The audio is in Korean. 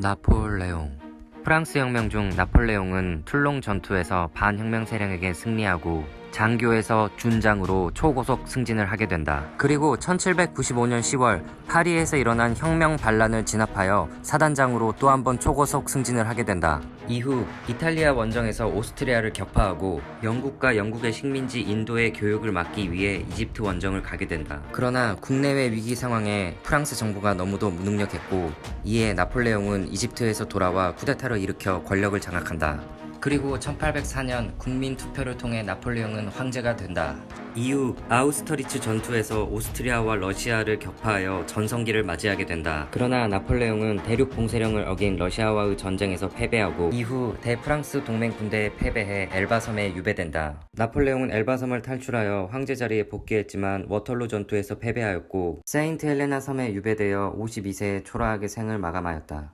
나폴레옹 프랑스 혁명 중 나폴레옹은 툴롱 전투에서 반혁명 세력에게 승리하고 장교에서 준장으로 초고속 승진을 하게 된다. 그리고 1795년 10월 파리에서 일어난 혁명 반란을 진압하여 사단장으로 또 한 번 초고속 승진을 하게 된다. 이후 이탈리아 원정에서 오스트리아를 격파하고 영국과 영국의 식민지 인도의 교육을 막기 위해 이집트 원정을 가게 된다. 그러나 국내외 위기 상황에 프랑스 정부가 너무도 무능력했고 이에 나폴레옹은 이집트에서 돌아와 쿠데타를 일으켜 권력을 장악한다. 그리고 1804년 국민 투표를 통해 나폴레옹은 황제가 된다. 이후 아우스터리츠 전투에서 오스트리아와 러시아를 격파하여 전성기를 맞이하게 된다. 그러나 나폴레옹은 대륙 봉쇄령을 어긴 러시아와의 전쟁에서 패배하고 이후 대프랑스 동맹 군대에 패배해 엘바섬에 유배된다. 나폴레옹은 엘바섬을 탈출하여 황제 자리에 복귀했지만 워털루 전투에서 패배하였고 세인트 헬레나 섬에 유배되어 52세에 초라하게 생을 마감하였다.